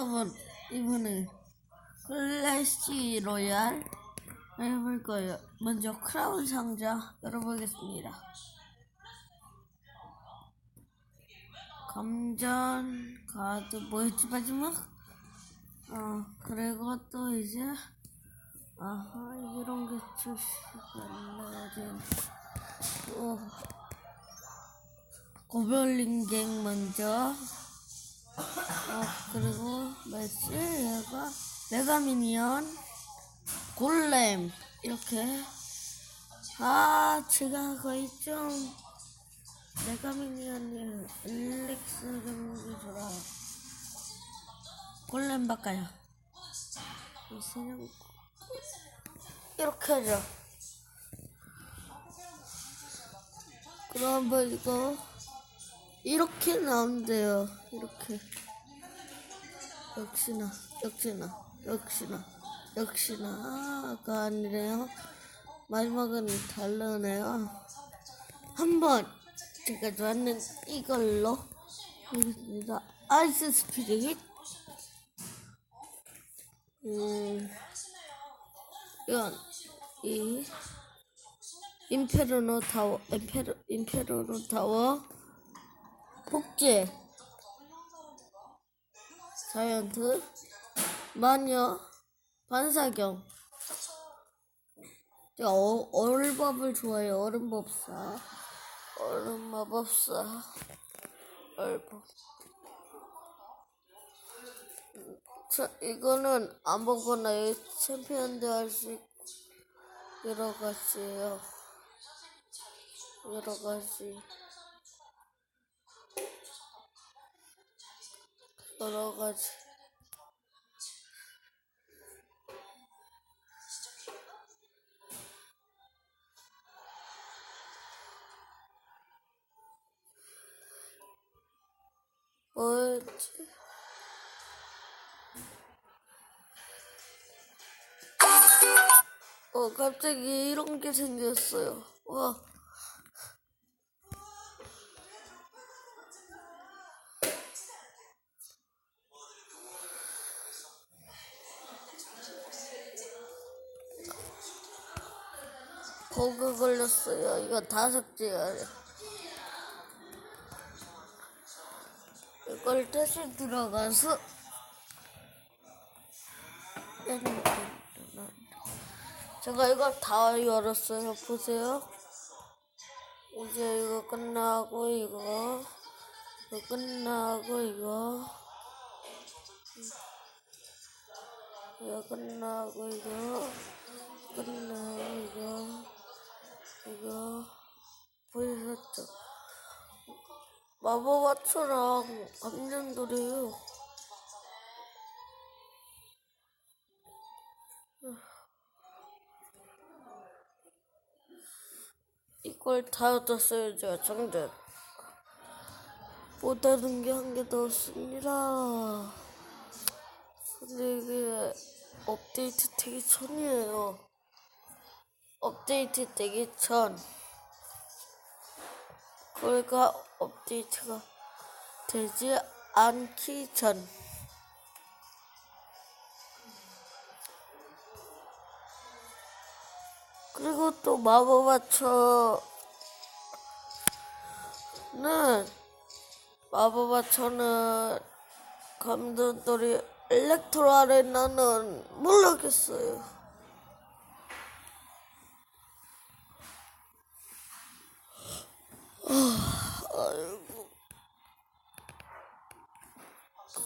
여러분 이번에 클래시 로얄 해볼 거예요. 먼저 크라운 상자 열어보겠습니다. 감전 카드 뭐였지 마지막? 어 그리고 또 이제 아하 이런 게 출시가 또 고별링 갱 먼저 어, 그리고 며칠 얘가 메가미니언 골렘 이렇게. 아 제가 거의 좀 메가미니언을 엘릭스 좋아요 골렘 바꿔요. 이렇게 하죠. 그러면 이거 이렇게 나온대요. 이렇게 역시나 역시나 역시나 역시나가 아니래요? 마지막은 다르네요. 한번 제가 좋아하는 이걸로 하겠습니다. 아이스 스피릿 음 이건 이 임페르노 타워 임페르 임페르노 타워. 복제 자이언트 마녀 반사경. 제가 어, 얼법을 좋아해요 얼음법사. 얼음마법사. 얼법. 자, 이거는 아무거나 챔피언도 할 수 있고 여러 가지예요. 여러 가지 여러 가지 뭐였지? 어, 갑자기 이런 게 생겼어요. 와. 버그 걸렸어요. 이거 다섯 개야. 이걸 다시 들어가서 제가 이걸 다 열었어요. 보세요. 이제 이거 끝나고 이거 이거 끝나고 이거 이거 끝나고 이거 끝나고 이거 이거 보이셨죠? 마법화초랑 감정돌이에요. 이걸 다 얻었어요, 제가 정전. 못 얻은 게한 개 더 없습니다. 근데 이게 업데이트 되기 전이에요. 업데이트 되기 전. 그러니까 업데이트가 되지 않기 전. 그리고 또 마법화초는 마법화초는 감독들이 엘렉트로 아레나는 모르겠어요.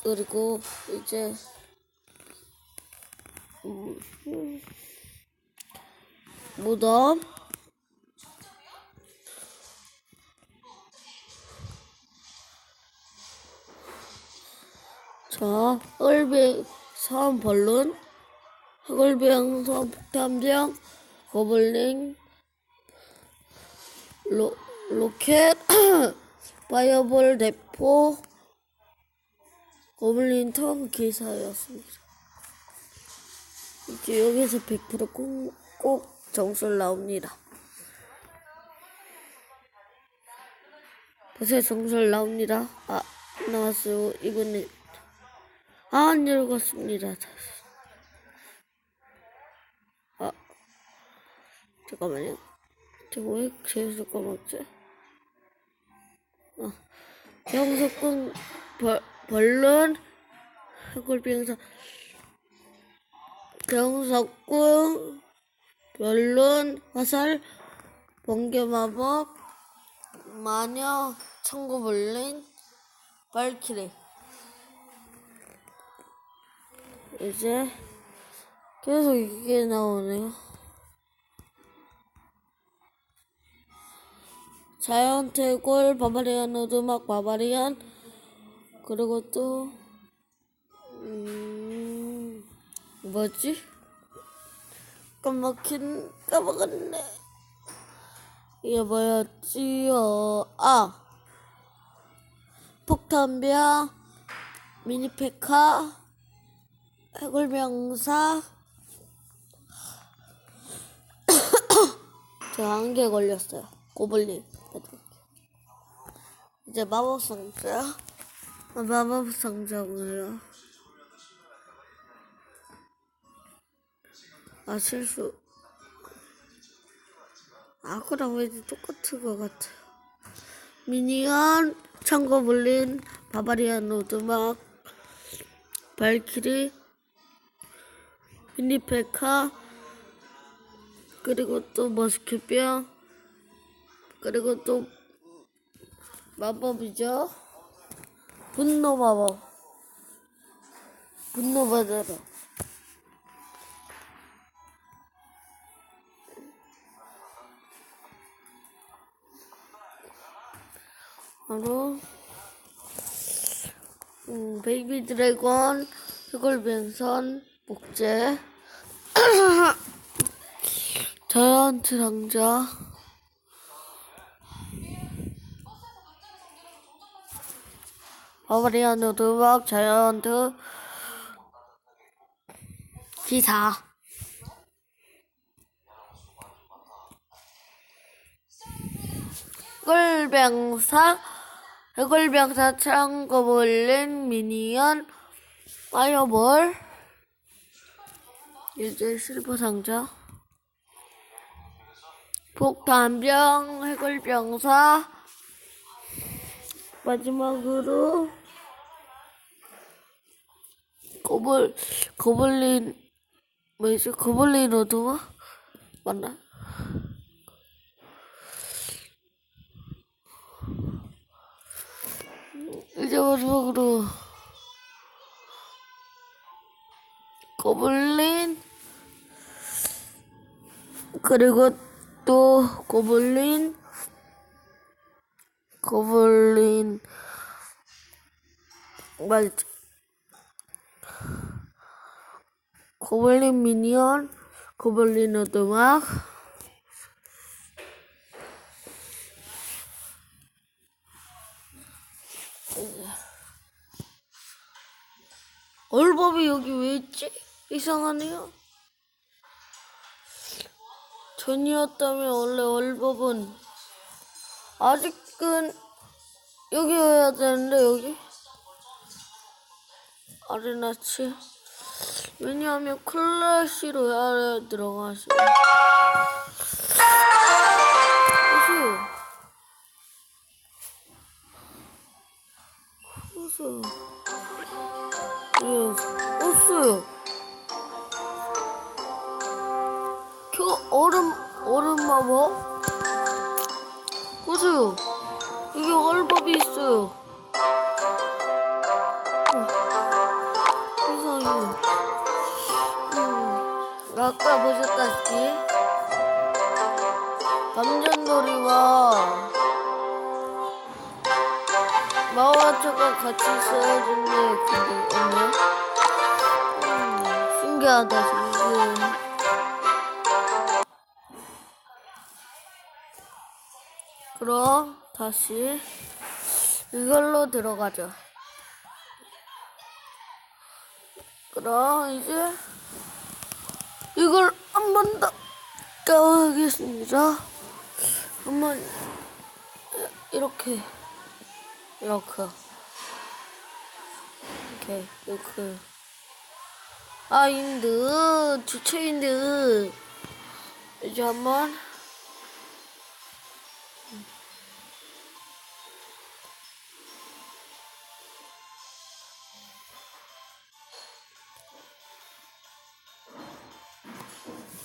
그리고 이제. 무덤 자, 얼배 사원 벌룬 흑얼배양 사원 폭탄병 거블링 로, 로켓 파이어볼 대포 거블린 턴 기사였습니다. 이제 여기서 100%꼭 꼭 정술 나옵니다. 보세요, 정술 나옵니다. 아, 나왔어요. 이번에 안 읽었습니다. 아, 잠깐만요. 제가 왜 계속 까먹지? 아, 병석군 벌, 벌룬 해골병사 병석군 별론 화살 번개마법 마녀 청구불린 발키리 이제 계속 이게 나오네요. 자이언트 골 바바리안 오두막 바바리안 그리고 또 음, 뭐지? 까먹힌 까먹었네. 이게 뭐였지요? 아 폭탄병 미니페카 해골병사 저 한개 걸렸어요. 고블린 이제 마법 상자 아, 마법 상자고요. 아 실수. 아까랑 왠지 똑같은 것 같아. 미니언 청거블린 바바리안 오드막 발키리 미니페카 그리고 또 머스켓병 그리고 또 마법이죠 분노 마법. 분노 받아라 바로 음, 베이비 드래곤 해골뱅선 목재 자이언트 상자 바바리안 우드박 자이언트 기사. 해골병사 해골병사 창고블린 미니언 파이어볼. 이제 실버 상자. 폭탄병 해골병사. 마지막으로 고블 고블린 뭐지? 고블린 어두워? 맞나? 이제 마지막으로 고블린 그리고 또 고블린 고블린 맞지 고블린 미니언 고블린 오두막 얼법이 여기 왜 있지? 이상하네요. 전이었다면 원래 얼법은 아직은 여기여야 되는데 여기 아레나치 왜냐하면 클래시로 해야 들어가시. 호수. 호수. 예, 없어요. 겨 얼음 얼음 마법? 보세요. 이게 얼법이 있어요. 아까 보셨다시피 감전놀이와 마와초가 같이 있어야겠네. 근데 없네. 음, 신기하다, 신기해. 그럼 다시 이걸로 들어가죠. 그럼 이제 이걸 한 번 더 까보겠습니다. 한번 이렇게 이렇게 이렇게 이렇게 아, 인드, 주차 인드. 이제 한번.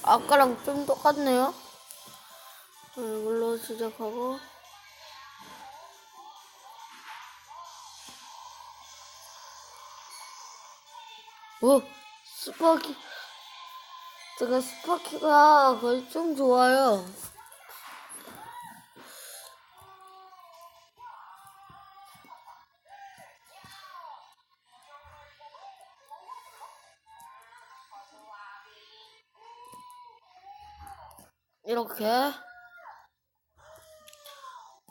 아까랑 좀 똑같네요. 어, 이걸로 시작하고. 오, 스파키. 제가 스파키가 거의 좀 좋아요. 이렇게.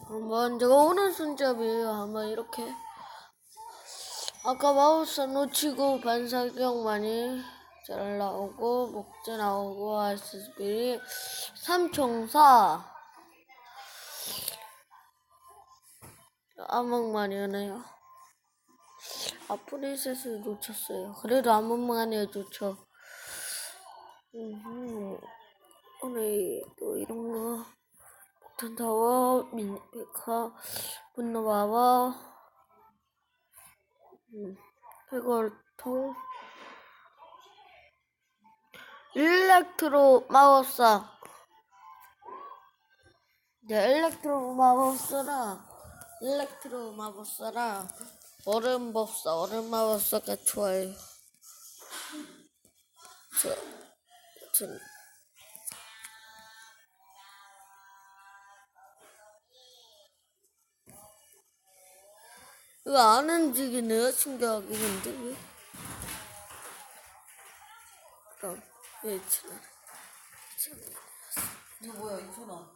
한번 제가 오른손잡이에요. 한번 이렇게. 아까 마우스 놓치고 반사경 많이 잘 나오고 목재 나오고 RSB 삼총사 암흑만이 하네요. 아 프리셋을 놓쳤어요. 그래도 암흑만이 좋죠. 음흠. 오늘 또 이런 거 타워 미니페카 분노바바 음, 해골통. 일렉트로 마법사. 네, 일렉트로 마법사라. 일렉트로 마법사라. 얼음 법사 얼음 마법사가 좋아요. 저, 전 이거 안 움직이네요? 신기하게 근데 왜? 그럼 왜 지나. 이거 뭐야 2천 원.